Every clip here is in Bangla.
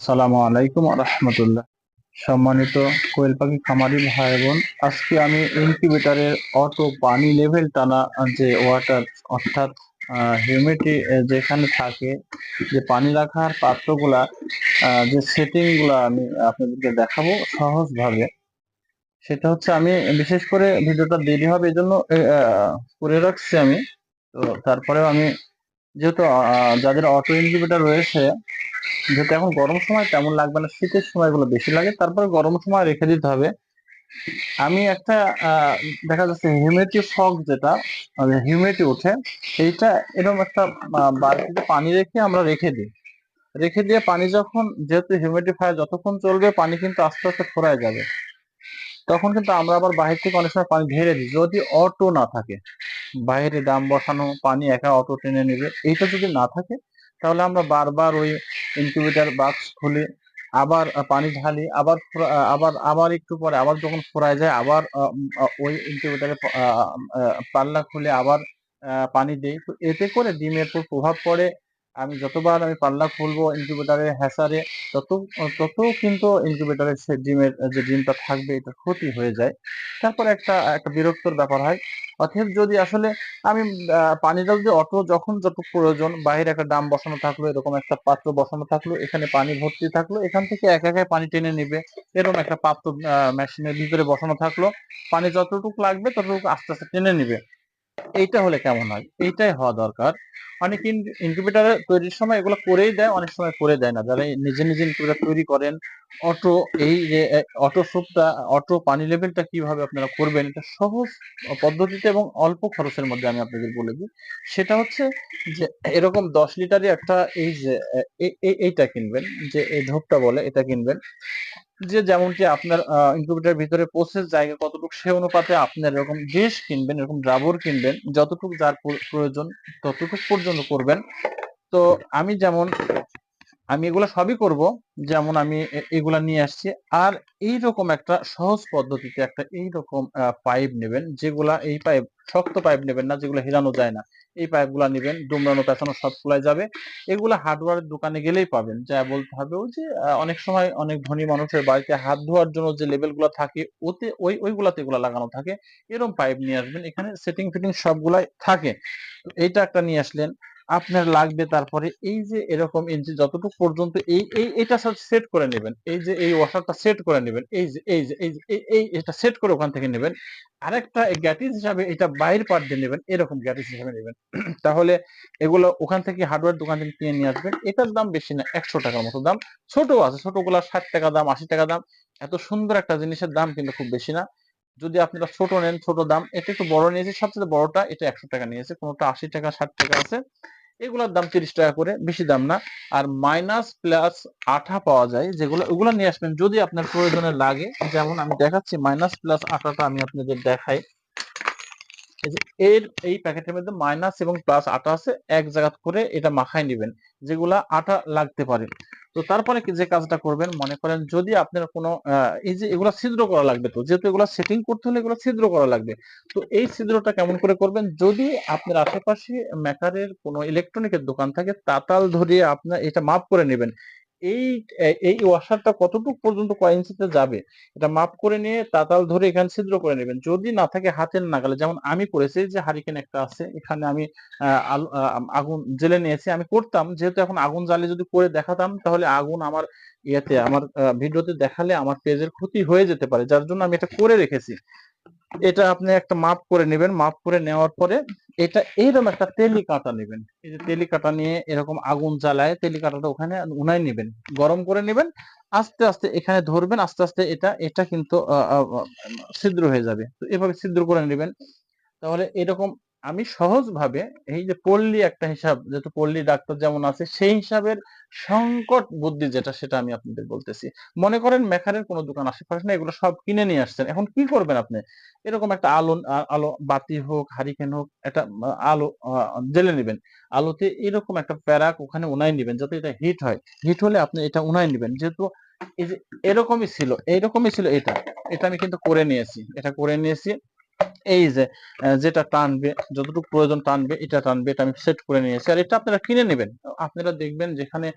সালামু আলাইকুম রহমতুল্লাহ। সম্মানিত কোয়েল পাখি খামারি ভাই বোন, আজকে আমি ইনকিউবেটরের অটো পানি লেভেল টানা যে ওয়াটার, অর্থাৎ হিউমিডিটি যেখানে থাকে, যে পানি রাখার পাত্রগুলা যে সেটিংগুলা আমি আপনাদেরকে দেখাবো সহজ ভাবে সেটা হচ্ছে আমি বিশেষ করে ভিডিওটা দেরি হবে এই জন্য করে রাখছি আমি। তো তারপরেও আমি যেহেতু যাদের অটো ইনকিউবেটর রয়েছে, যেহেতু এখন গরম সময়, তেমন লাগবে না, শীতের সময়গুলো বেশি লাগে, তারপরে গরম সময় রেখে দিতে হবে। আমি একটা দেখা যাচ্ছে হিউমিডিটি ফগ যেটা হিউমিডিটি ওঠে, এইটা এরকম একটা বালতিতে পানি রেখে আমরা রেখে দিই। রেখে দিয়ে পানি যখন, যেহেতু হিউমিডিফায়ার যতক্ষণ চলবে, পানি কিন্তু আস্তে আস্তে ফুরায় যাবে। তখন কিন্তু আমরা আবার বাহির থেকে অনেক সময় পানি ঢেলে দিই, যদি অটো না থাকে। বাইরে দাম বসানো, পানি একা অটো টেনে নেবে, এইটা যদি না থাকে, তাহলে আমরা বারবার ওই ইনকিউবেটর বাক্স খুলে আবার পানি ঢালি, আবার আবার আবার একটু পরে, আবার যখন ফুরায় যায়, আবার ওই ইনকিউবেটরে পাল্লা খুলে আবার পানি দেই। তো এতে করে ডিমের উপর প্রভাব পড়ে আমি যতবার আমি পাল্লা খুলবো ইনকিউবেটরে হ্যাসারে তত তত কিন্তু ইনকিউবেটরের সে ডিমের, যে ডিমটা থাকবে, এটা ক্ষতি হয়ে যায়। তারপর একটা একটা বিরক্তর ব্যাপার হয়। অতএব যদি আসলে আমি পানিটা যদি অটো যখন যত প্রয়োজন বাইরে একটা ডাম বসানো থাকল, এরকম একটা পাত্র বসানো থাকল, এখানে পানি ভর্তি থাকল, এখান থেকে এক একাই পানি টেনে নিবে। এরকম একটা পাত্র মেশিনের ভিতরে বসানো থাকল। পানি যতটুকু লাগবে, ততটুকু আস্তে আস্তে টেনে নিবে। এইটা হলে কেমন হয়? এইটাই হওয়া দরকার। অনেক ইনকিউবেটার তৈরির সময় এগুলো করেই দেয়, অনেক সময় করে দেয় না। যারা নিজে নিজে ইনকিউবেটার তৈরি করেন, অটো এই যে অটো সুপটা অটো পানি লেভেলটা কীভাবে আপনারা করবেন, এটা সহজ পদ্ধতিতে এবং অল্প খরচের মধ্যে আমি আপনাদের বলে দিই। সেটা হচ্ছে যে, এরকম দশ লিটারই একটা এই যে এইটা কিনবেন, যে, এই ঢোপটা বলে, এটা কিনবেন। যে যেমনটি আপনার ইনকিউবেটার ভিতরে প্রসেস জায়গা কতটুকু, সে অনুপাতে আপনি এরকম ডিশ কিনবেন, এরকম ড্রাবর কিনবেন, যতটুকু যার প্র- প্রয়োজন ততটুকু পর্যন্ত করবেন। তো আমি যেমন আমি এগুলা সবই করব, যেমন আমি এগুলা নিয়ে আসছি। আর এইরকম একটা সহজ পদ্ধতিতে একটা এইরকম পাইপ নেবেন, যেগুলা এই পাইপ শক্ত পাইপ নেবেন না, যেগুলো হেরানো যায় না। এই পাইপগুলা নেবেন দুমড়ানো পেঁচানো সব খোলা যাবে। এগুলা হার্ডওয়্যারের দোকানে গেলেই পাবেন। যা বলতে হবে ওই যে অনেক সময় অনেক ধনী মানুষের বাড়িতে হাত ধোয়ার জন্য যে লেভেলগুলা থাকে, ওতে, ওই, ওইগুলাতে এগুলা লাগানো থাকে। এরকম পাইপ নিয়ে আসবেন। এখানে সেটিং ফিটিং সবগুলাই থাকে। এইটা একটা নিয়ে আসলেন। আপনার লাগবে তারপরে এই যে এরকম ইঞ্চি যতটুকু পর্যন্ত এই এই, এটা সেট করে নেবেন। এই যে এই ওয়াশারটা সেট করে নেবেন, এই যে এই যে, এই এই এটা সেট করে ওখান থেকে নেবেন। আরেকটা গ্যাটিস হিসাবে এটা বাইর পার্ট দিয়ে নেবেন, এরকম গ্যাটিস হিসাবে নেবেন। তাহলে এগুলো ওখান থেকে হার্ডওয়্যার দোকান থেকে কিনে নিয়ে আসবেন। এটার দাম বেশি না, একশো টাকার মতো দাম। ছোট আছে ছোটগুলা ষাট টাকা দাম, আশি টাকা দাম। এত সুন্দর একটা জিনিসের দাম কিন্তু খুব বেশি না। যদি আপনারা ছোট নেন ছোট দাম, এটা একটু বড় নিয়েছে, সবচেয়ে বড়টা এটা একশো টাকা নিয়েছে, কোনোটা আশি টাকা, ষাট টাকা আছে। এগুলোর দাম তিরিশ টাকা করে, বেশি দাম না। আর মাইনাস প্লাস আঠা পাওয়া যায়, যেগুলো, ওগুলো নিয়ে আসবেন যদি আপনার প্রয়োজনে লাগে। যেমন আমি দেখাচ্ছি মাইনাস প্লাস আঠাটা আমি আপনাদের দেখাই। এর এই প্যাকেটের মধ্যে মাইনাস এবং প্লাস আটা আছে, এক জায়গা করে এটা মাখায় নেবেন, যেগুলা আটা লাগতে পারে। তো তারপরে যে কাজটা করবেন, মনে করেন যদি আপনার কোনো এই যে এগুলা ছিদ্র করা লাগবে তো, যেহেতু এগুলা সেটিং করতে হলে এগুলা ছিদ্র করা লাগবে, তো এই ছিদ্রটা কেমন করে করবেন, যদি আপনার আশেপাশে মেকারের কোনো ইলেকট্রনিকের দোকান থাকে, তাতাল ধরিয়ে আপনার এটা মাপ করে নেবেন। এই এই ওয়াশারটা কতটুকু পর্যন্ত কয় ইঞ্চিতে যাবে? এটা মাপ করে নিয়ে তাতাল ধরে এখানে ছিদ্র করে নেবেন। যদি না থাকে হাতের নাগালে, যেমন আমি করেছি যে হারিকেন একটা আছে, এখানে আমি আগুন জেলে নিয়েছি, আমি করতাম। যেহেতু এখন আগুন জ্বালিয়ে যদি করে দেখাতাম, তাহলে আগুন আমার ইয়েতে, আমার ভিডিওতে দেখালে আমার পেজের ক্ষতি হয়ে যেতে পারে। যার জন্য আমি এটা করে রেখেছি। এটা আপনি একটা মাপ করে নেবেন। মাপ করে নেওয়ার পরে এটা এইরকম একটা তেলি কাটা নেবেন। এই যে তেলি কাটা নিয়ে এরকম আগুন জ্বালায় তেলি কাটাটা ওখানে উনাই নেবেন, গরম করে নেবেন, আস্তে আস্তে এখানে ধরবেন, আস্তে আস্তে এটা এটা কিন্তু ছিদ্র হয়ে যাবে। তো এভাবে ছিদ্র করে নেবেন। তাহলে এরকম আমি সহজ ভাবে এই যে পল্লী একটা হিসাব, যেহেতু পল্লী ডাক্তার যেমন আছে, সেই হিসাবের সংকট বুদ্ধি যেটা, সেটা আমি আপনাদের বলতেছি। মনে করেন মেকারের কোনো দোকান আশেপাশে না এগুলো সব কিনে নিয়ে আসছেন। এখন কি করবেন আপনি? এরকম একটা আলো আলো, বাতি হোক, হারিকেন হোক, একটা আলো জ্বেলে নেবেন। আলোতে এরকম একটা প্যারাক ওখানে উনাই নেবেন, যাতে এটা হিট হয়। হিট হলে আপনি এটা উনাই নেবেন। যেহেতু এই যে এরকমই ছিল এইরকমই ছিল এটা। এটা আমি কিন্তু করে নিয়েছি। এটা করে নিয়েছি। এই যে যেটা টানবে, যতটুকু প্রয়োজন টানবে, এটা টানবে, এটা আমি সেট করে নিয়েছি। আর এটা আপনারা কিনে নেবেন। আপনারা দেখবেন যেখানে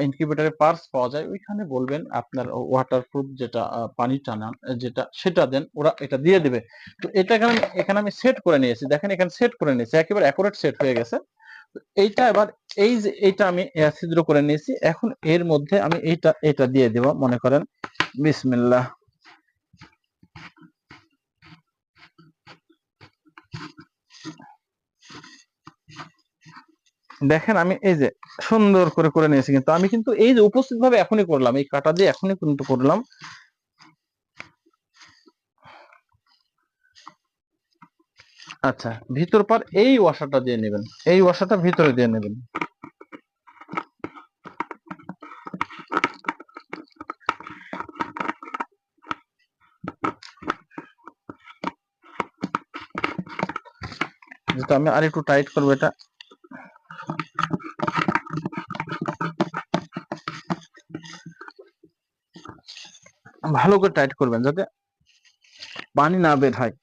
ইনকিউবেটরের পার্স পাওয়া যায়, ওইখানে বলবেন আপনার ওয়াটারপ্রুফ যেটা পানি টানা, যেটা, সেটা দেন, ওরা এটা দিয়ে দেবে। তো এটা আমি- এখানে আমি সেট করে নিয়েছি। দেখেন, এখানে সেট করে নিয়েছি। একেবারে অ্যাকুরেট সেট হয়ে গেছে। এইটা এবার, এই যে, এইটা আমি ছিদ্র করে নিয়েছি। এখন এর মধ্যে আমি এইটা, এটা দিয়ে দিব, মনে করেন, বিসমিল্লাহ। দেখেন আমি এই যে সুন্দর করে করে নিয়েছি কিন্তু আমি কিন্তু এই যে উপস্থিত ভাবে এখনই করলাম, এই কাটা দিয়ে এখনই কিন্তু করলাম। আচ্ছা ভিতর পার এই ওয়াশাটা দিয়ে নেবেন, এই ওয়াশাটা ভিতরে দিয়ে নেবেন। আমি আর একটু টাইট করব এটা। ভালো করে টাইট করবেন, যাতে পানি না বের হয়।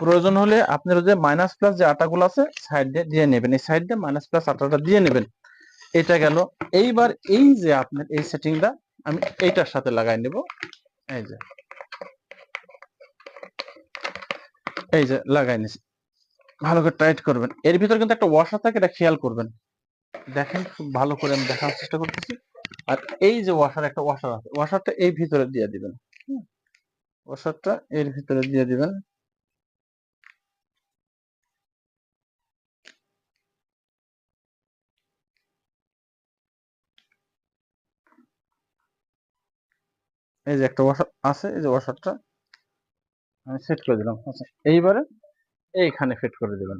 প্রয়োজন হলে আপনার যে মাইনাস প্লাস যে আটাগুলো আছে সাইড দিয়ে দিয়ে নেবেন। এই সাইড দিয়ে মাইনাস প্লাস আটাটা দিয়ে নেবেন। এটা গেল। এইবার এই যে আপনার এই সেটিংটা আমি এইটার সাথে লাগাই নেব। এই যে। এই যে লাগাই নিছি। ভালো করে টাইট করবেন। এর ভিতর কিন্তু একটা ওয়াশার থাকে, এটা খেয়াল করবেন। দেখেন, খুব ভালো করে আমি দেখার চেষ্টা করতেছি। আর এই যে ওয়াশার একটা ওয়াশার আছে ওয়াশারটা এই ভিতরে দিয়ে দিবেন। ওয়াশারটা এর ভিতরে দিয়ে দিবেন। এই যে একটা ওয়াশার আছে, এই যে ওয়াশারটা আমি সেট করে দিলাম। আচ্ছা এইবারে এইখানে ফিট করে দিবেন।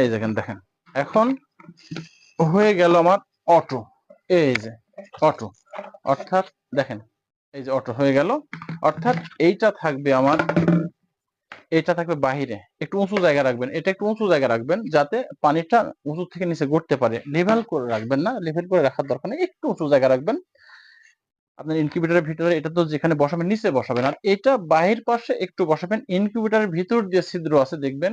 এই দেখেন দেখেন। এখন হয়ে গেল আমার অটো এই যে অটো অর্থাৎ দেখেন, এই যে অটো হয়ে গেল। অর্থাৎ এইটা থাকবে আমার এটা থাকবে বাহিরে। একটু উঁচু জায়গা রাখবেন। এটা একটু উঁচু জায়গা রাখবেন যাতে পানিটা উঁচু থেকে নিচে গড়তে পারে। লেভেল করে রাখবেন না। লেভেল করে রাখার দরকার নেই। একটু উঁচু জায়গা রাখবেন। আপনার ইনকিউবেটরের ভিতরে এটা তো যেখানে বসাবেন, নিচে বসাবেন। আর এটা বাহির পাশে একটু বসাবেন। ইনকিউবেটরের ভিতর যে ছিদ্র আছে, দেখবেন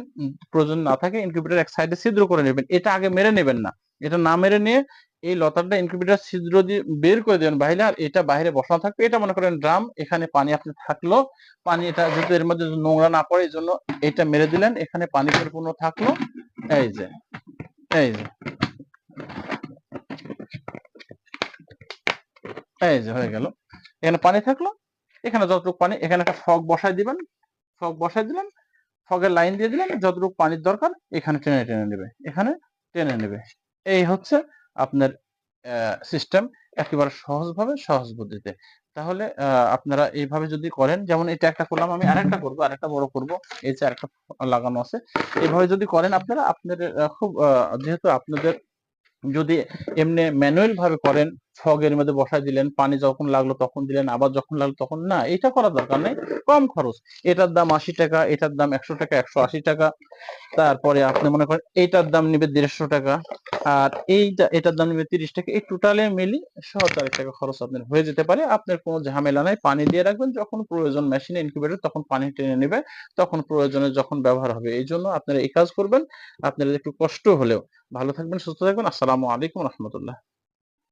প্রয়োজন না থাকে ইনকিউবেটর এক সাইডে ছিদ্র করে নেবেন। এটা আগে মেরে নেবেন না। এটা না মেরে নিয়ে এই লতারটা ইনকিউবেটর ছিদ্র দিয়ে বের করে দেবেন বাইরে আর এটা বাইরে বসানো থাকবে। এটা মনে করেন ড্রাম, এখানে পানি আপনি থাকল। পানি এটা যেহেতু এর মধ্যে নোংরা না পড়ে, এই জন্য এটা মেরে দিলেন। এখানে পানি পরিপূর্ণ থাকল। এই যে এই যে। এই যে হয়ে গেল। এখানে পানি থাকল। এখানে যতটুকু পানি, এখানে একটা ফগ বসাই দিবেন। ফগ বসাই দিলেন। ফগের লাইন দিয়ে দিলেন। যতটুকু পানির দরকার, এখানে টেনে টেনে নেবে। এখানে টেনে নেবে। এই হচ্ছে আপনার সিস্টেম একেবারে সহজভাবে, সহজ বুদ্ধিতে। তাহলে আপনারা এইভাবে যদি করেন, যেমন এটা একটা করলাম, আমি আরেকটা করব, আরেকটা বড় করব। এই যে আরেকটা লাগানো আছে। এইভাবে যদি করেন, আপনারা আপনাদের খুব যেহেতু আপনাদের যদি এমনি ম্যানুয়াল ভাবে করেন ফগের মধ্যে বসাই দিলেন, পানি যখন লাগল তখন দিলেন, আবার যখন লাগল তখন না, এটা করার দরকার নেই, কম খরচ। এটার দাম আশি টাকা, এটার দাম একশো টাকা, একশো আশি টাকা। তারপরে আপনি মনে করেন এইটার দাম নিবে দেড়শো টাকা, আর এইটা, এটার দাম নিবে তিরিশ টাকা। এই টোটালে মিলি সহ চার টাকা খরচ আপনার হয়ে যেতে পারে। আপনার কোনো ঝামেলা নাই, পানি দিয়ে রাখবেন, যখন প্রয়োজন মেশিনে ইনকিউবেটর তখন পানি টেনে নেবে, তখন প্রয়োজনে যখন ব্যবহার হবে। এই জন্য আপনারা এই কাজ করবেন আপনারা একটু কষ্ট হলেও। ভালো থাকবেন, সুস্থ থাকবেন। আসসালামু আলাইকুম রহমতুল্লাহ।